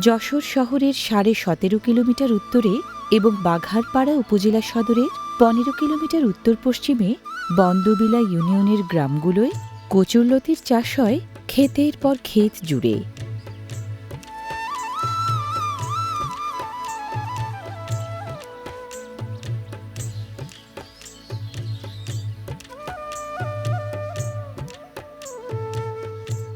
যশোর শহরের সাড়ে সতেরো কিলোমিটার উত্তরে এবং বাঘারপাড়া উপজেলা সদরের পনেরো কিলোমিটার উত্তর পশ্চিমে বন্দবিলা ইউনিয়নের গ্রামগুলোয় কচুরলতির চাষ হয় ক্ষেতের পর ক্ষেত জুড়ে।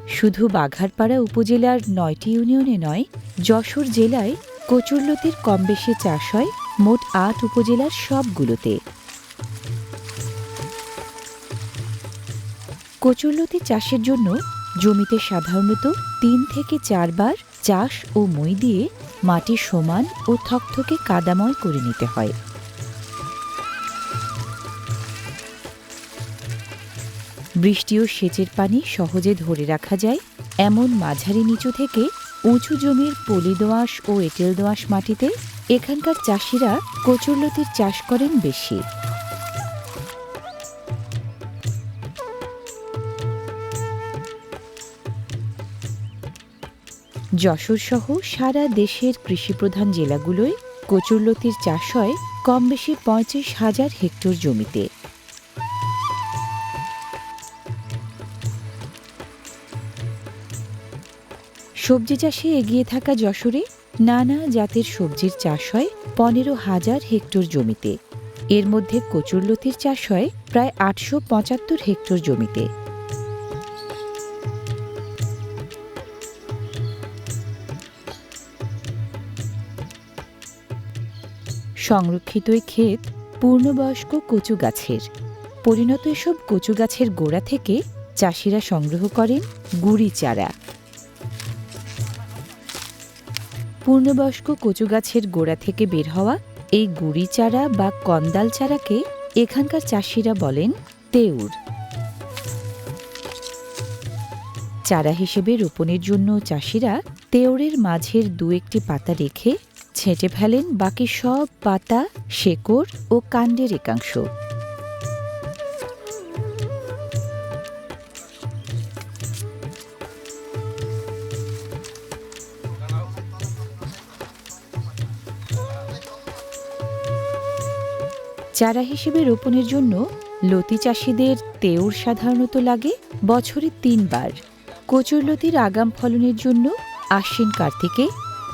শুধু বাঘারপাড়া উপজেলার নয়টি ইউনিয়নে নয় যশোর জেলায় কচুরলতির কম বেশি চাষ হয় মোট আট উপজেলার সবগুলোতে। কচুরলতি চাষের জন্য জমিতে সাধারণত তিন থেকে চারবার চাষ ও মই দিয়ে মাটি সমান ও থকথকে কাদাময় করে নিতে হয়। বৃষ্টি ও সেচের পানি সহজে ধরে রাখা যায়, এমন মাঝারি নিচু থেকে উঁচু জমির পলি দোআঁশ ও এঁটেল দোআঁশ মাটিতে এখানকার চাষিরা কচুরলতির চাষ করেন বেশি। যশোর সহ সারা দেশের কৃষিপ্রধান জেলাগুলোয় কচুরলতির চাষ হয় কম বেশি পঁয়ত্রিশ হাজার হেক্টর জমিতে। সবজি চাষে এগিয়ে থাকা যশোরে নানা জাতের সবজির চাষ হয় পনেরো হাজার হেক্টর জমিতে। এর মধ্যে কচুরলতির চাষ হয় প্রায় আটশো পঁচাত্তর হেক্টর জমিতে। সংরক্ষিত এই ক্ষেত পূর্ণবয়স্ক কচু গাছের। পরিণত এসব কচু গাছের গোড়া থেকে চাষিরা সংগ্রহ করেন গুড়ি চারা। পূর্ণবয়স্ক কচু গাছের গোড়া থেকে বের হওয়া এই গুড়ি চারা বা কন্দাল চারাকে এখানকার চাষিরা বলেন তেউর। চারা হিসেবে রোপণের জন্য চাষিরা তেওরের মাঝের দু একটি পাতা রেখে ছেঁটে ফেলেন বাকি সব পাতা, শেকড় ও কাণ্ডের একাংশ। চারা হিসেবে রোপণের জন্য লতি চাষিদের তেউর সাধারণত লাগে বছরে তিনবার। কচুরলতির আগাম ফলনের জন্য আশ্বিন কার্তিকে,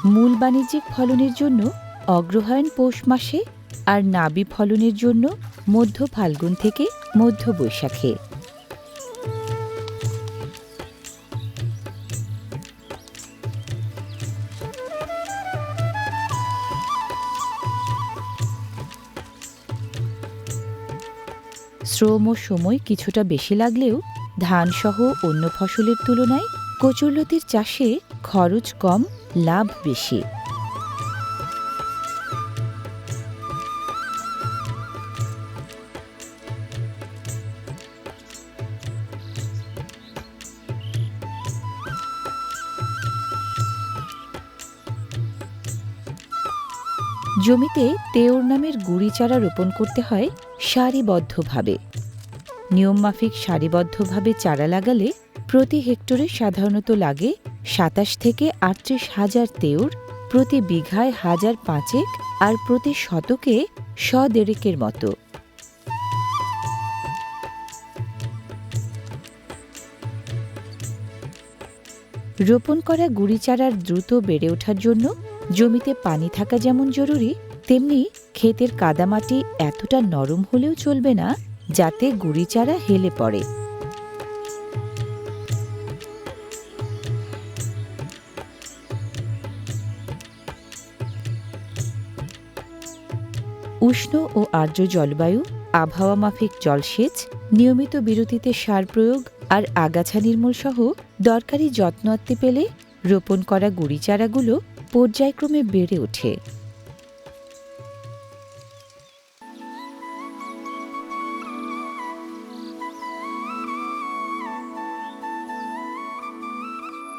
মূল বাণিজ্যিক ফলনের জন্য অগ্রহায়ণ পৌষ মাসে, আর নাবি ফলনের জন্য মধ্য ফাল্গুন থেকে মধ্য বৈশাখে। শ্রম ও সময় কিছুটা বেশি লাগলেও ধানসহ অন্য ফসলের তুলনায় কচুরলতির চাষে খরচ কম, লাভ বেশি। জমিতে তেওর নামের গুড়ি চারা রোপণ করতে হয় সারিবদ্ধভাবে। নিয়মমাফিক সারিবদ্ধভাবে চারা লাগালে প্রতি হেক্টরে সাধারণত লাগে সাতাশ থেকে আটত্রিশ হাজার তেওর প্রতি বিঘায় হাজার পাঁচেক আর প্রতি শতকে শ দেড়েকের মতো। রোপণ করা গুড়ি চারার দ্রুত বেড়ে ওঠার জন্য জমিতে পানি থাকা যেমন জরুরি, তেমনি ক্ষেতের কাদামাটি এতটা নরম হলেও চলবে না যাতে গুড়ি চারা হেলে পড়ে। উষ্ণ ও আর্দ্র জলবায়ু, আবহাওয়া মাফিক জলসেচ, নিয়মিত বিরতিতে সার প্রয়োগ আর আগাছা নির্মূল সহ দরকারি যত্ন আত্তে পেলে রোপণ করা গুড়ি চারাগুলো পর্যায়ক্রমে বেড়ে ওঠে।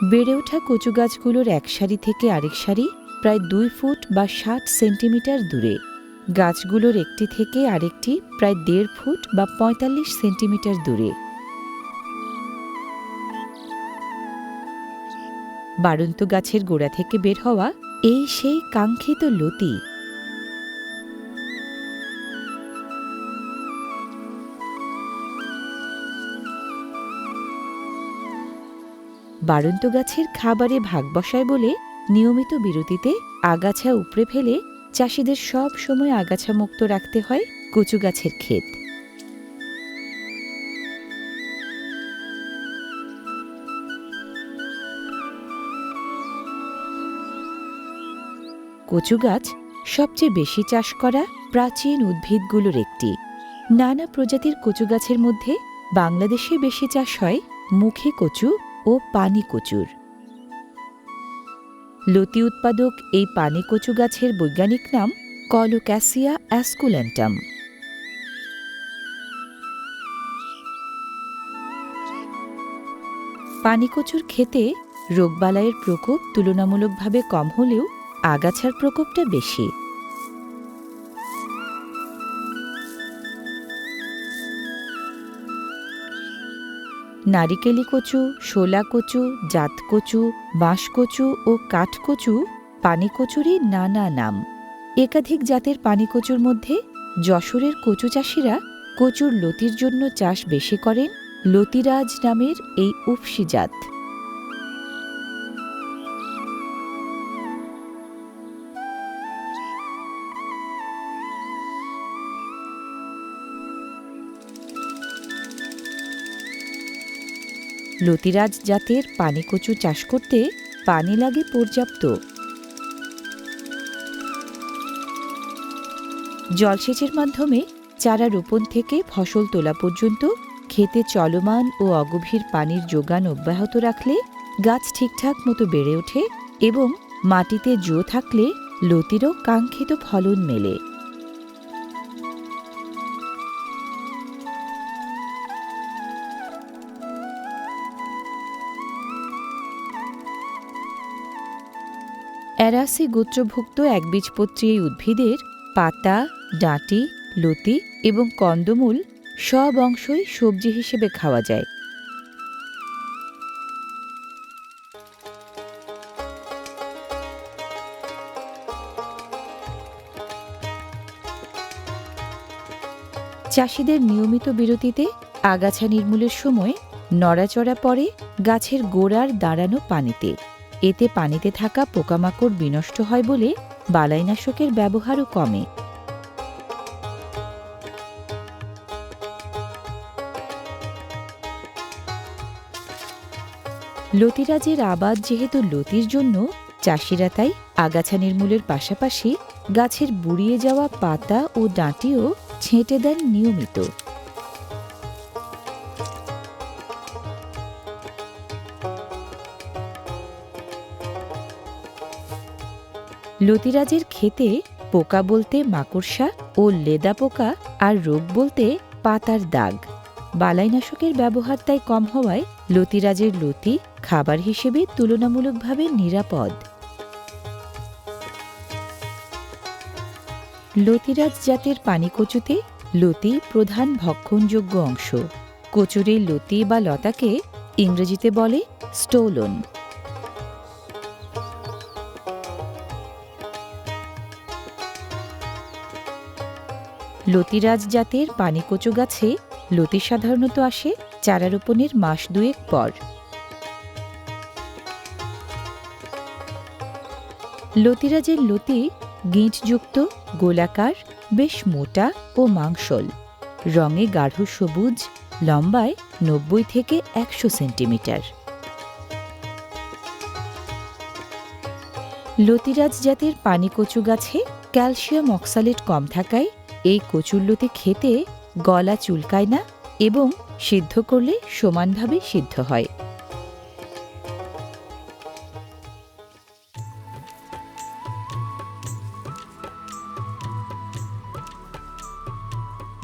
বেড়ে ওঠা কচু গাছগুলোর এক সারি থেকে আরেক সারি প্রায় দুই ফুট বা ষাট সেন্টিমিটার দূরে। গাছগুলোর একটি থেকে আরেকটি প্রায় দেড় ফুট বা পঁয়তাল্লিশ সেন্টিমিটার দূরে। বাড়ন্ত গাছের গোড়া থেকে বের হওয়া এই সেই কাঙ্ক্ষিত লতি বাড়ন্ত গাছের খাবারে ভাগ বসায় বলে নিয়মিত বিরতিতে আগাছা উপড়ে ফেলে চাষিদের সব সময় আগাছা মুক্ত রাখতে হয় কচু গাছের ক্ষেত। কচু গাছ সবচেয়ে বেশি চাষ করা প্রাচীন উদ্ভিদগুলোর একটি। নানা প্রজাতির কচু গাছের মধ্যে বাংলাদেশে বেশি চাষ হয় মুখে কচু ও পানি কচুর। লতি উৎপাদক এই পানি কচু গাছের বৈজ্ঞানিক নাম কলোক্যাসিয়া অ্যাসকুলেন্টাম। পানিকচুর খেতে রোগবালাইয়ের প্রকোপ তুলনামূলকভাবে কম হলেও আগাছার প্রকোপটা বেশি। নারিকেলি কচু, শোলা কচু, জাত কচু, বাঁশ কচু ও কাঠকচু পানিকচুরই নানা নাম। একাধিক জাতের পানিকচুর মধ্যে যশোরের কচু চাষিরা কচুর লতির জন্য চাষ বেশি করেন। লতিরাজ নামের এই উপসি জাত। লতিরাজ জাতের পানি কচু চাষ করতে পানি লাগে পর্যাপ্ত। জলসেচের মাধ্যমে চারা রোপণ থেকে ফসল তোলা পর্যন্ত খেতে চলমান ও অগভীর পানির যোগান অব্যাহত রাখলে গাছ ঠিকঠাক মতো বেড়ে ওঠে এবং মাটিতে জো থাকলে লতিরও কাঙ্ক্ষিত ফলন মেলে। অ্যারাসি গোত্রভুক্ত একবীজপত্রী এই উদ্ভিদের পাতা, ডাঁটি, লতি এবং কন্দমূল সব অংশই সবজি হিসেবে খাওয়া যায়। চাষিদের নিয়মিত বিরতিতে আগাছা নির্মূলের সময় নড়াচড়া পড়ে গাছের গোড়ার দাঁড়ানো পানিতে। এতে পানিতে থাকা পোকামাকড় বিনষ্ট হয় বলে বালাইনাশকের ব্যবহারও কমে। লতিরাজের আবাদ যেহেতু লতির জন্য, চাষিরা তাই আগাছা নির্মূলের পাশাপাশি গাছের বুড়িয়ে যাওয়া পাতা ও ডাঁটিও ছেঁটে দেন নিয়মিত। লতিরাজের ক্ষেতে পোকা বলতে মাকড়সা ও লেদা পোকা আর রোগ বলতে পাতার দাগ। বালাইনাশকের ব্যবহার তাই কম হওয়ায় লতিরাজের লতি খাবার হিসেবে তুলনামূলকভাবে নিরাপদ। লতিরাজ জাতের পানিকচুতে লতি প্রধান ভক্ষণযোগ্য অংশ। কচুরির লতি বা লতাকে ইংরেজিতে বলে স্টোলন। লতিরাজ জাতের পানিকচু গাছে লতি সাধারণত আসে চারা রোপণের মাস দুয়েক পর। লতিরাজের লতি গিঁটযুক্ত, গোলাকার, বেশ মোটা ও মাংসল। রঙে গাঢ় সবুজ, লম্বায় নব্বই থেকে একশো সেন্টিমিটার। লতিরাজ জাতের পানি কচু গাছে ক্যালসিয়াম অক্সালেট কম থাকায় এই কচুরলতি খেতে গলা চুলকায় না এবং সিদ্ধ করলে সমানভাবে সিদ্ধ হয়।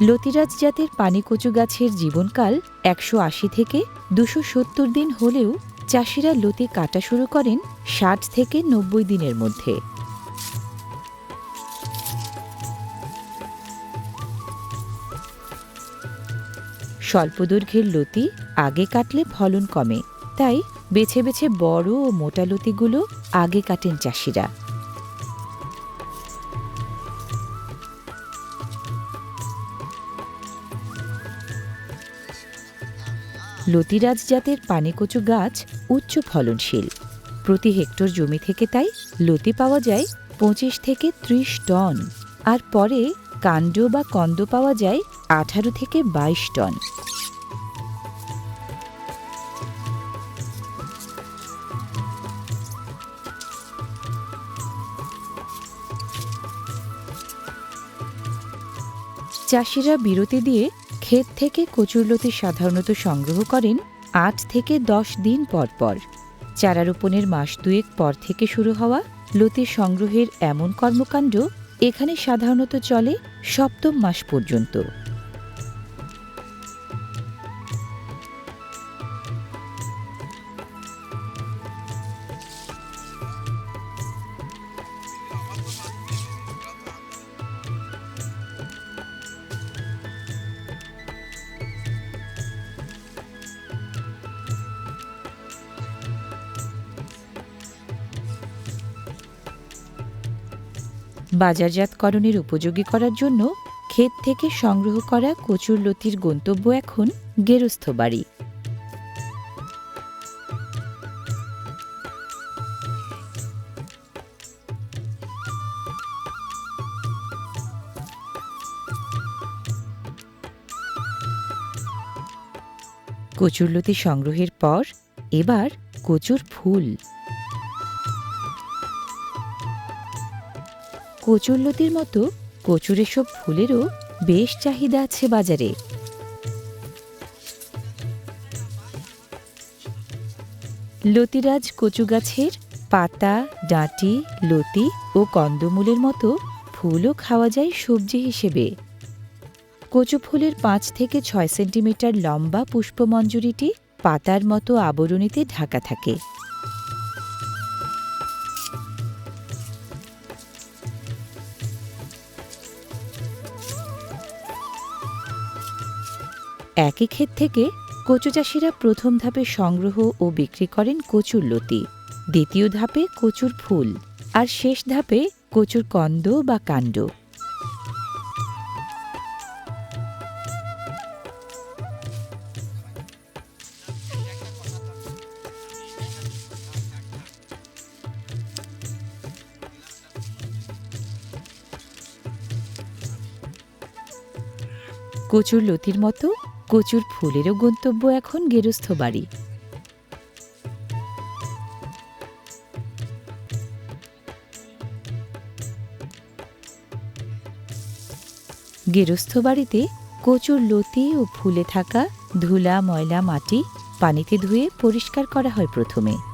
লতিরাজ জাতের পানিকচু গাছের জীবনকাল একশো আশি থেকে দুশো সত্তর দিন হলেও চাষিরা লতি কাটা শুরু করেন ষাট থেকে নব্বই দিনের মধ্যে। স্বল্প দৈর্ঘ্যের লতি আগে কাটলে ফলন কমে। তাই বেছে বেছে বড় ও মোটা লতিগুলো আগে কাটেন চাষিরা। লতিরাজ জাতের পানিকচু গাছ উচ্চ ফলনশীল। প্রতি হেক্টর জমি থেকে তাই লতি পাওয়া যায় পঁচিশ থেকে ত্রিশ টন। আর পরে কাণ্ড বা কন্দ পাওয়া যায় আঠারো থেকে বাইশ টন। চাষিরা বিরতি দিয়ে ক্ষেত থেকে কচুরলতি সাধারণত সংগ্রহ করেন আট থেকে দশ দিন পর পর। চারা রোপণের মাস দুয়েক পর থেকে শুরু হওয়া লতি সংগ্রহের এমন কর্মকাণ্ড এখানে সাধারণত চলে সপ্তম মাস পর্যন্ত। বাজারজাতকরণের উপযোগী করার জন্য ক্ষেত থেকে সংগ্রহ করা কচুর লতির গন্তব্য এখন গেরস্থ বাড়ি। কচুরলতি সংগ্রহের পর এবার কচুর ফুল। কচুরলতির মতো কচুর এসব ফুলেরও বেশ চাহিদা আছে বাজারে। লতিরাজ কচু গাছের পাতা, ডাঁটি, লতি ও কন্দমূলের মতো ফুলও খাওয়া যায় সবজি হিসেবে। কচু ফুলের পাঁচ থেকে ছয় সেন্টিমিটার লম্বা পুষ্পমঞ্জুরিটি পাতার মতো আবরণীতে ঢাকা থাকে। একই ক্ষেত থেকে কচু চাষিরা প্রথম ধাপে সংগ্রহ ও বিক্রি করেন কচুর লতি, দ্বিতীয় ধাপে কচুর ফুল, আর শেষ ধাপে কচুর কন্দ বা কাণ্ড। কচুর লতির মতো কচুর ফুলেরও গন্তব্য এখন গেরস্থ বাড়ি। গেরস্থ বাড়িতে কচুর লতি ও ফুলে থাকা ধুলা, ময়লা, মাটি পানিতে ধুয়ে পরিষ্কার করা হয় প্রথমে।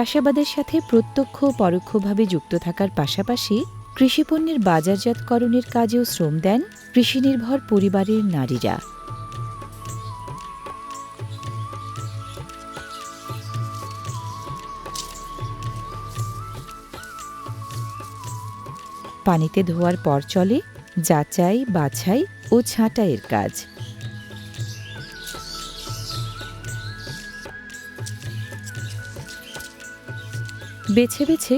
চাষাবাদের সাথে প্রত্যক্ষ পরোক্ষভাবে যুক্ত থাকার পাশাপাশি কৃষিপণ্যের বাজারজাতকরণের কাজেও শ্রম দেন কৃষিনির্ভর পরিবারের নারীরা। পানিতে ধোয়ার পর চলে যাচাই, বাছাই ও ছাঁটাইয়ের কাজ। বেছে বেছে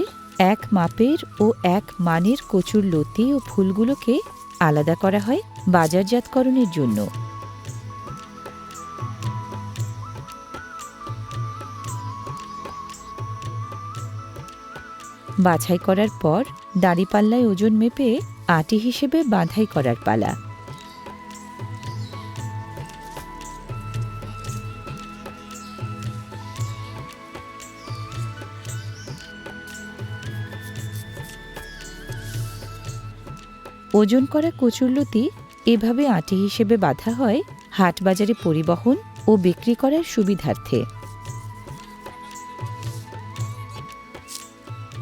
এক মাপের ও এক মানের কচুর লতি ও ফুলগুলোকে আলাদা করা হয় বাজারজাতকরণের জন্য। বাছাই করার পর দাঁড়িপাল্লায় ওজন মেপে আটি হিসেবে বাঁধাই করার পালা। ওজন করা কচুরলতি এভাবে আটি হিসেবে বাঁধা হয় হাটবাজারে পরিবহন ও বিক্রি করার সুবিধার্থে।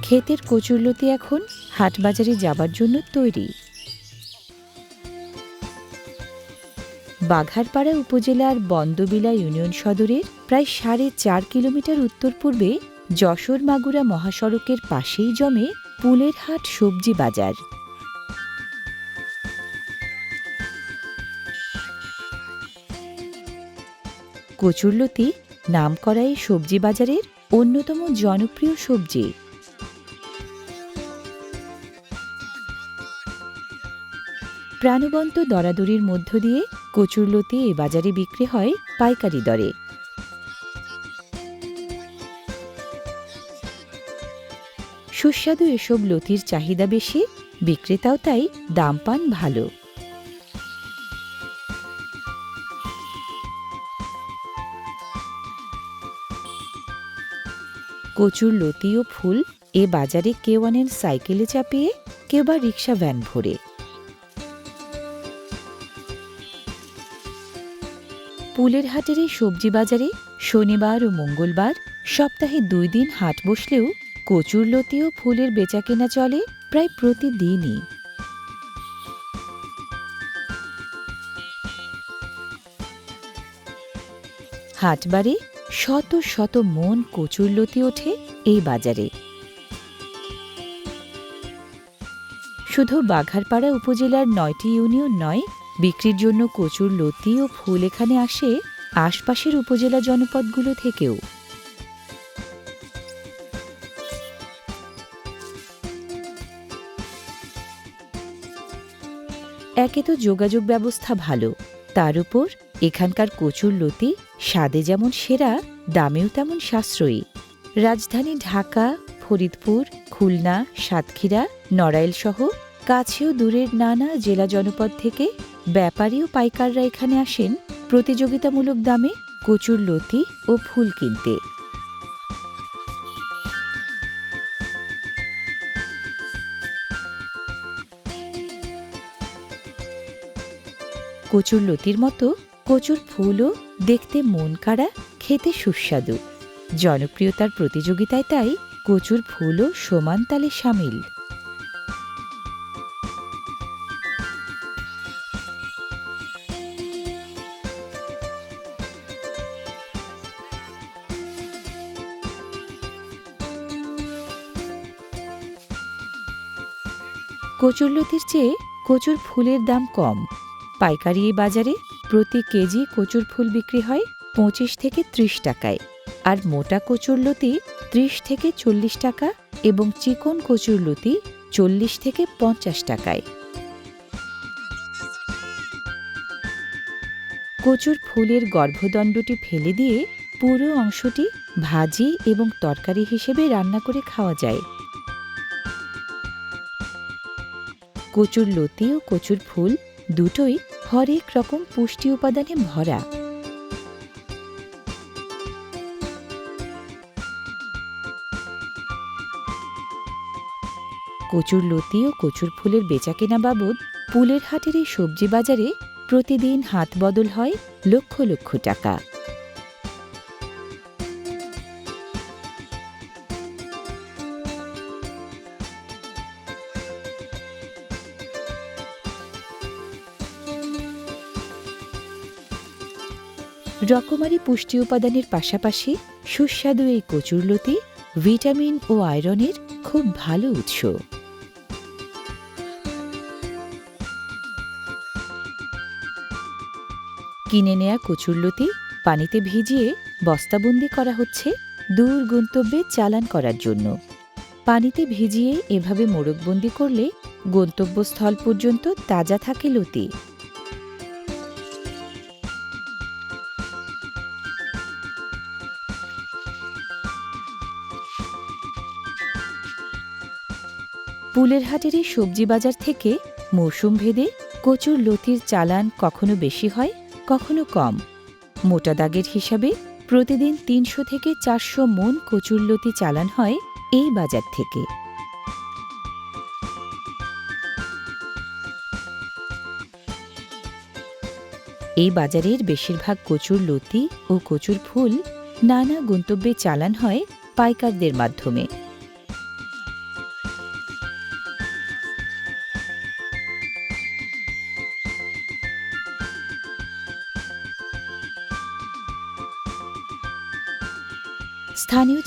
ক্ষেতের কচুরলতি এখন হাটবাজারে যাবার জন্য তৈরি। বাঘারপাড়া উপজেলার বন্দবিলা ইউনিয়ন সদরের প্রায় সাড়ে চার কিলোমিটার উত্তর পূর্বে যশোর মাগুরা মহাসড়কের পাশেই জমে পুলের হাট সবজি বাজার। কচুরলতি নামকরা এই সবজি বাজারের অন্যতম জনপ্রিয় সবজি। প্রাণবন্ত দরাদরির মধ্য দিয়ে কচুরলতি এ বাজারে বিক্রি হয় পাইকারি দরে। সুস্বাদু এসব লতির চাহিদা বেশি, বিক্রেতাও তাই দাম পান ভালো। কচুর লতি ও ফুল এ বাজারে কেউ আনেন সাইকেলে চাপিয়ে, কেউ বা রিক্সা ভ্যান ভরে। পুলের হাটের এই সবজি বাজারে শনিবার ও মঙ্গলবার সপ্তাহে দুই দিন হাট বসলেও কচুর লতি ও ফুলের বেচা কেনা চলে প্রায় প্রতিদিনই। হাটবারে শত শত মন কচুর লতি ওঠে এই বাজারে। শুধু বাঘারপাড়া উপজেলার নয়টি ইউনিয়ন নয়, বিক্রির জন্য কচুর লতি ও ফুল এখানে আসে আশপাশের উপজেলা জনপদগুলো থেকেও। একে তো যোগাযোগ ব্যবস্থা ভালো, তার উপর এখানকার কচুর লতি স্বাদে যেমন সেরা, দামেও তেমন সাশ্রয়ী। রাজধানী ঢাকা, ফরিদপুর, খুলনা, সাতক্ষীরা, নড়াইল সহ কাছেও দূরের নানা জেলা জনপদ থেকে ব্যাপারী ও পাইকাররা এখানে আসেন প্রতিযোগিতামূলক দামে কচুর লতি ও ফুল কিনতে। কচুর লতির মতো কচুর ফুলও দেখতে মন কাড়া, খেতে সুস্বাদু। জনপ্রিয়তার প্রতিযোগিতায় তাই কচুর ফুলও সমান তালে সামিল। কচুরলতির চেয়ে কচুর ফুলের দাম কম। পাইকারি বাজারে প্রতি কেজি কচুর ফুল বিক্রি হয় পঁচিশ থেকে ত্রিশ টাকায়। আর মোটা কচুর লতি ত্রিশ থেকে চল্লিশ টাকা এবং চিকন কচুর লতি চল্লিশ থেকে পঞ্চাশ টাকায়। কচুর ফুলের গর্ভদণ্ডটি ফেলে দিয়ে পুরো অংশটি ভাজি এবং তরকারি হিসেবে রান্না করে খাওয়া যায়। কচুর লতি ও কচুর ফুল দুটোই হরেক রকম পুষ্টি উপাদানে ভরা। কচুর লতি ও কচুর ফুলের বেচা কেনা বাবদ পুলের হাটের এই সবজি বাজারে প্রতিদিন হাত বদল হয় লক্ষ লক্ষ টাকা। রকমারি পুষ্টি উপাদানের পাশাপাশি সুস্বাদু এই কচুরলতি ভিটামিন ও আয়রনের খুব ভালো উৎস। কিনে নেয়া কচুরলতি পানিতে ভিজিয়ে বস্তাবন্দি করা হচ্ছে দূর গন্তব্যে চালান করার জন্য। পানিতে ভিজিয়ে এভাবে মোড়কবন্দি করলে গন্তব্যস্থল পর্যন্ত তাজা থাকে লতি। পুলের হাটের এই সবজি বাজার থেকে মৌসুম ভেদে কচুর লতির চালান কখনো বেশি হয়, কখনো কম। মোটা দাগের হিসাবে প্রতিদিন তিনশো থেকে চারশো মন কচুর লতি চালান হয় এই বাজার থেকে। এই বাজারের বেশিরভাগ কচুর লতি ও কচুর ফুল নানা গন্তব্যে চালান হয় পাইকারদের মাধ্যমে।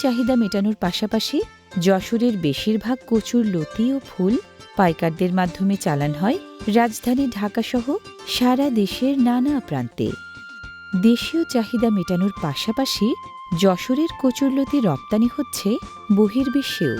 চাহিদা মেটানোর পাশাপাশি যশোরের বেশিরভাগ কচুর লতি ও ফুল পাইকারদের মাধ্যমে চালান হয় রাজধানী ঢাকাসহ সারা দেশের নানা প্রান্তে। দেশীয় চাহিদা মেটানোর পাশাপাশি যশোরের কচুরলতি রপ্তানি হচ্ছে বহির্বিশ্বেও।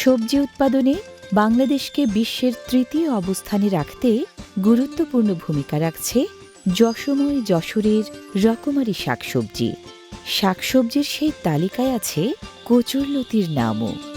সবজি উৎপাদনে বাংলাদেশকে বিশ্বের তৃতীয় অবস্থানে রাখতে গুরুত্বপূর্ণ ভূমিকা রাখছে যশোময় যশোরের রকমারি শাকসবজি। শাকসবজির সেই তালিকায় আছে কচুরলতির নামও।